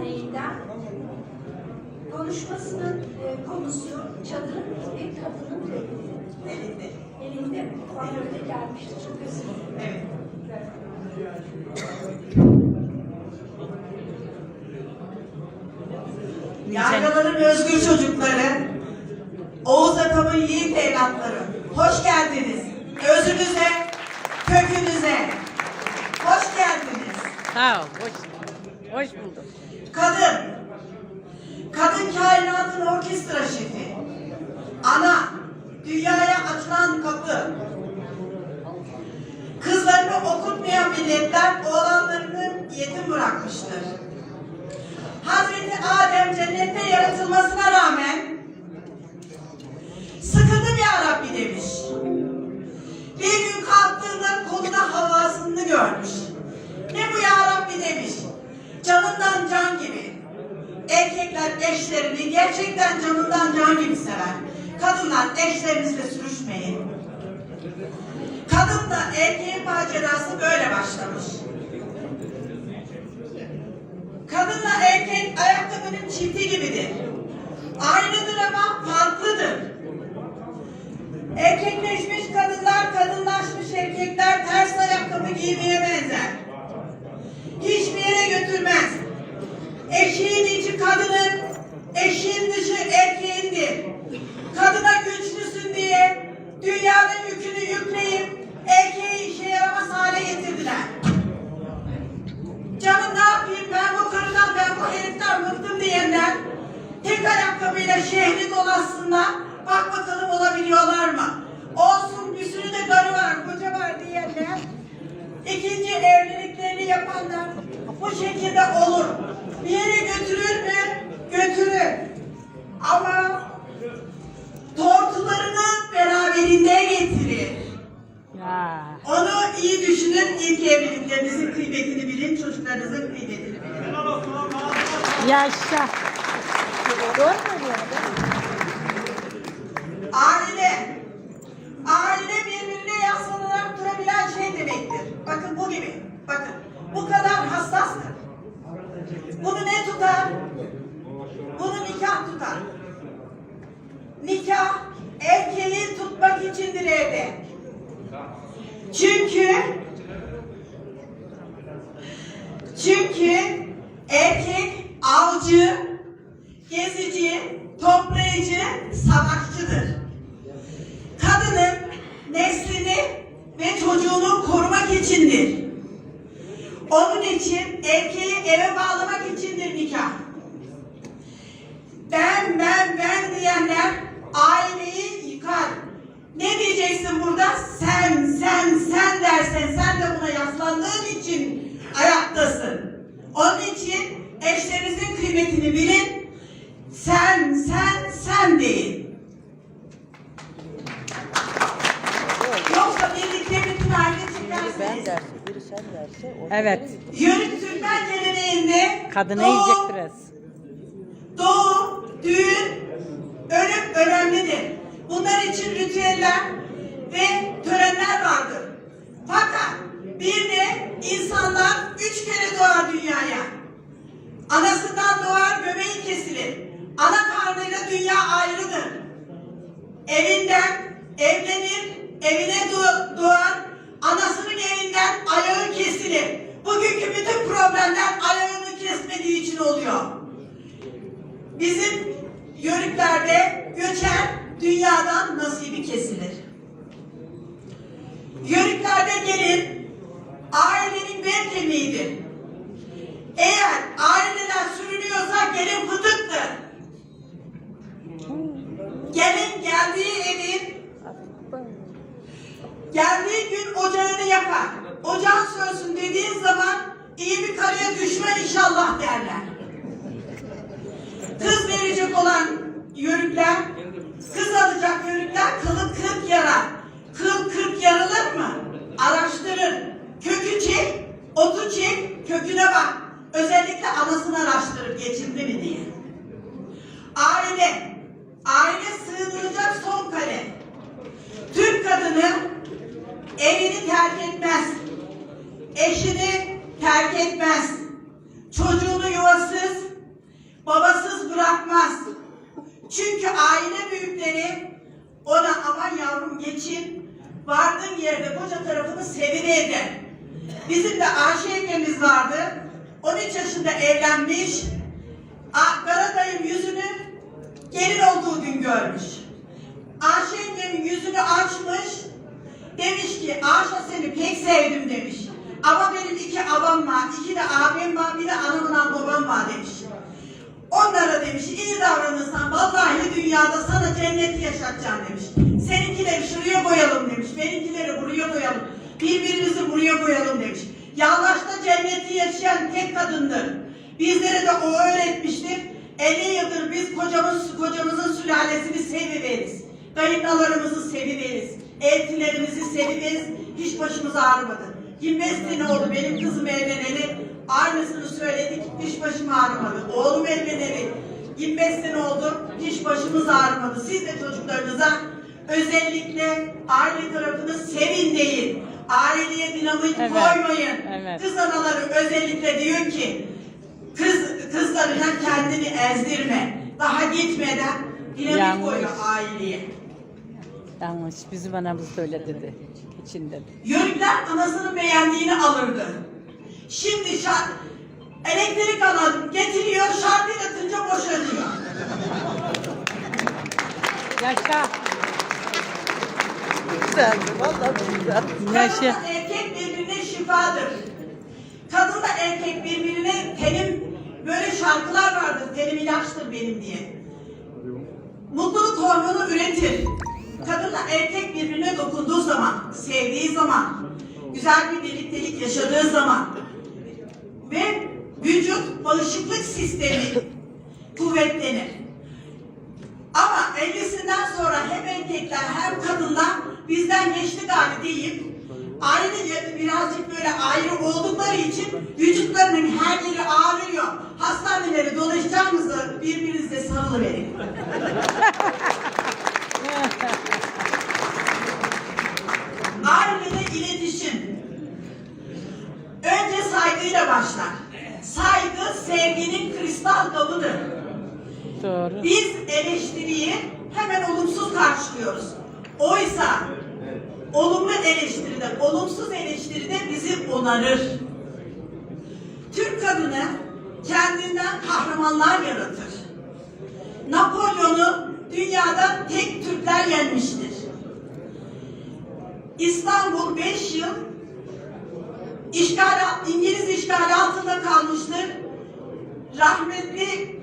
Derneği'nden konuşmasının e, konusu çadırın bir kadının Elinde. elinde kuaförde gelmişti. Çok özür dilerim. Evet. Yargıların özgür çocukları, Oğuz Atam'ın yiğit evlatları, hoş geldiniz. Özünüze, kökünüze, hoş geldiniz. Sağ ol, hoş, hoş bulduk. Kadın, kadın kainatın orkestra şefi, ana, dünyaya açılan kapı, kızlarını okutmayan milletler oğlanlarını yetim bırakmıştır. Hazreti Adem cennette yaratılmasına rağmen sıkıldım ya Rabbi demiş. Bir gün kalktığında koluna havasını görmüş. Ne bu ya Rabbi demiş. Canından can gibi. Erkekler eşlerini gerçekten canından can gibi sever. Kadınlar eşlerinizle sürüşmeyin. Kadınla erkeğin macerası böyle başlamış. Kadınla erkek ayakkabının çifti gibidir. Aynıdır ama farklıdır. Yaşa. Doğru mu diyor? Aile, aile birbirine yaslanarak durabilen şey demektir. Bakın bu gibi, bakın. Bu kadar hassastır. Bunu ne tutar? Bunu nikah tutar. Nikah, erkeği tutmak içindir evde. Çünkü çünkü erkek avcı, gezici, toplayıcı, savaşçıdır. Kadının neslini ve çocuğunu korumak içindir. Onun için erkeği eve bağlamak içindir nikah. Ben, ben, ben diyenler aileyi yıkar. Ne diyeceksin burada? Sen, sen, sen dersen sen de buna yaslandığın için ayaktasın. Onun için eşlerinizin kıymetini bilin. Sen, sen, sen deyin. Yoksa birlikte bütün aile çıkarsınız. biri sen derse. Evet. Yörük Türkmen geleneğinde Kadına doğum, yiyecek biraz. Doğum, düğün, ölüm önemlidir. Bunlar için ritüeller ve törenler vardır. Fakat bir de insanlar üç kere doğar dünyaya. Anasından doğar göbeği kesilir. Ana karnıyla dünya ayrıdır. Evinden evlenir, evine doğ- doğar, anasının evinden ayağı kesilir. Bugünkü bütün problemler ayağını kesmediği için oluyor. Bizim yörüklerde göçer dünyadan nasibi kesilir. Yörüklerde gelin ailenin bel. Eğer aileler sürünüyorsa gelin fıtıktır. Gelin geldiği evin geldiği gün ocağını yakar. Ocağın sönsün dediğin zaman iyi bir karıya düşme inşallah derler. Kız verecek olan yörükler, kız alacak yörükler kılı kırk yarar. Kıl kırk yarılır mı? Araştırın. Kökü çek, otu çek, köküne bak. Özellikle anasını araştırır geçimli mi diye. Aile etmez. Çocuğunu yuvasız, bırakmaz. Çünkü aile büyükleri ona aman yavrum geçin, vardığın yerde koca tarafını sevineydin. Bizim de Ayşe yengemiz vardı. 13 yaşında evlenmiş. Karadayım yüzünü gelin olduğu gün görmüş. Ayşe yengemin yüzünü açmış. Demiş ki Ayşe seni pek sevdim demiş. Ama benim iki abam var, iki de abim var, bir de anamla babam var demiş. Onlara demiş iyi davranırsan vallahi dünyada sana cenneti yaşatacağım demiş. Seninkileri şuraya koyalım demiş. Benimkileri buraya koyalım. Birbirimizi buraya koyalım demiş. Yalvaç'ta cenneti yaşayan tek kadındır. Bizlere de o öğretmiştir. 50 yıldır biz kocamız, kocamızın sülalesini seviveriz. Kayınlalarımızı seviveriz. Eltilerimizi seviveriz. Hiç başımız ağrımadı. 25 sene oldu benim kızım evleneli. Aynısını söyledik. Hiç başım ağrımadı. Oğlum evleneli. 25 sene oldu. Hiç başımız ağrımadı. Siz de çocuklarınıza özellikle aile tarafını sevin deyin. Aileye dinamik Evet, koymayın. evet. Kız anaları özellikle diyor ki kız kızlarına kendini ezdirme. Daha gitmeden dinamik Yanlış. koyuyor aileye. Yanlış. Bizim anamız da öyle dedi. İçinde dedi. Yörükler anasının beğendiğini alırdı. Şimdi şart, elektrik alan getiriyor, şartı yatınca boşanıyor. Yaşa. Güzeldi, vallahi güzel. Yaşa. Kadınla erkek birbirine şifadır. Kadınla erkek birbirine tenim, böyle şarkılar vardır, tenim ilaçtır benim diye. Mutluluk hormonu üretir. Kadınla erkek birbirine dokunduğu zaman, sevdiği zaman, güzel bir birliktelik yaşadığı zaman ve vücut bağışıklık sistemi kuvvetlenir. Ama 50'sinden sonra hem erkekler hem kadınlar bizden geçti galiba deyip ayrıca birazcık böyle ayrı oldukları için vücutlarının her yeri ağrıyor. Hastaneleri dolaşacağınızda birbirinize sarılıverin. Doğru. Biz eleştiriyi hemen olumsuz karşılıyoruz. Oysa olumlu eleştiride, olumsuz eleştiride bizi onarır. Türk kadını kendinden kahramanlar yaratır. Napolyon'u dünyada tek Türkler yenmiştir. İstanbul 5 yıl işgal, İngiliz işgali altında kalmıştır rahmetli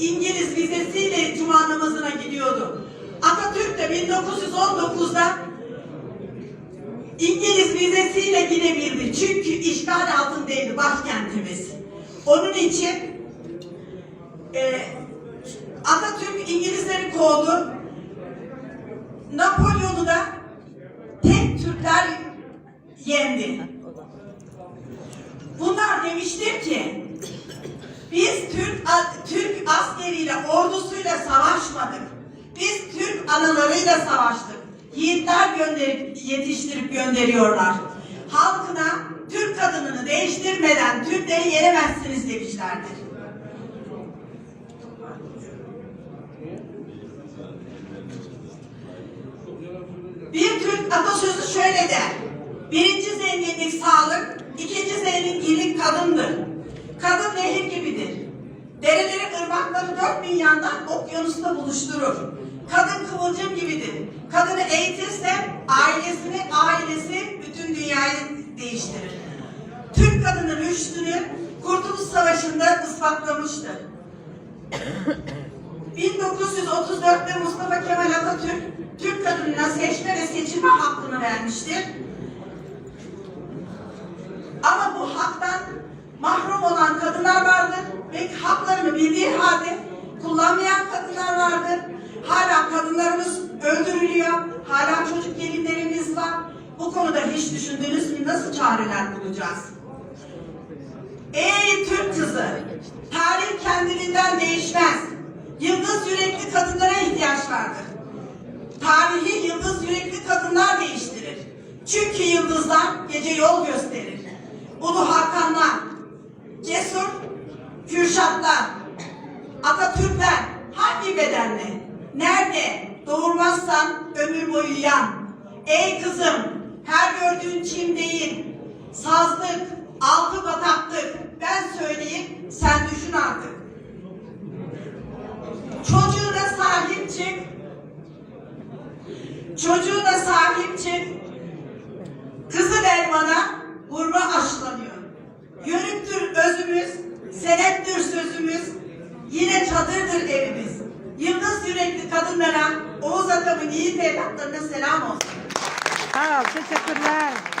İngiliz vizesiyle cuma namazına gidiyordu. Atatürk de 1919'da İngiliz vizesiyle gidebildi. Çünkü işgal altındaydı başkentimiz. Onun için e, Atatürk İngilizleri kovdu. Napolyon'u da tek Türkler yendi. Bunlar demiştir ki biz Türk Türk askeriyle ordusuyla savaşmadık. Biz Türk analarıyla savaştık. Yiğitler gönderip yetiştirip gönderiyorlar. Halkına Türk kadınını değiştirmeden Türkleri yenemezsiniz demişlerdir. Bir Türk atasözü şöyle der. Birinci zenginlik sağlık, ikinci zenginlik kadındır. Kadın nehir gibidir. Bin yandan okyanusta buluşturur. Kadın kıvılcım gibidir. Kadını eğitirse ailesini, ailesi bütün dünyayı değiştirir. Türk kadını rüştünü Kurtuluş Savaşı'nda ispatlamıştır. 1934'te Mustafa Kemal Atatürk Türk kadınına seçme ve seçilme hakkını vermiştir. Ama bu haktan mahrum olan kadınlar vardır ve haklarını bildiği halde kullanmayan kadınlar vardır. Hala kadınlarımız öldürülüyor. Hala çocuk gelinlerimiz var. Bu konuda hiç düşündünüz mü? Nasıl çareler bulacağız? Ey Türk kızı! Tarih kendiliğinden değişmez. Yıldız yürekli kadınlara ihtiyaç vardır. Tarihi yıldız yürekli kadınlar değiştirir. Çünkü yıldızlar gece yol gösterir. Ulu Hakanlar, cesur, Kürşatlar, Atatürkler bedenle? Nerede? Doğurmazsan ömür boyu yan. Ey kızım, her gördüğün çim değil. Sazlık, altı bataklık. Ben söyleyeyim, sen düşün artık. Çocuğuna sahip çık. Çocuğuna sahip çık. Kızı ver bana, hurma aşılanıyor. Yörüktür özümüz, senettir sözümüz, yine çadırdır evimiz. Yıldız yürekli kadınlara, Oğuz Atam'ın yiğit evlatlarına selam olsun. Sağ ol, teşekkürler.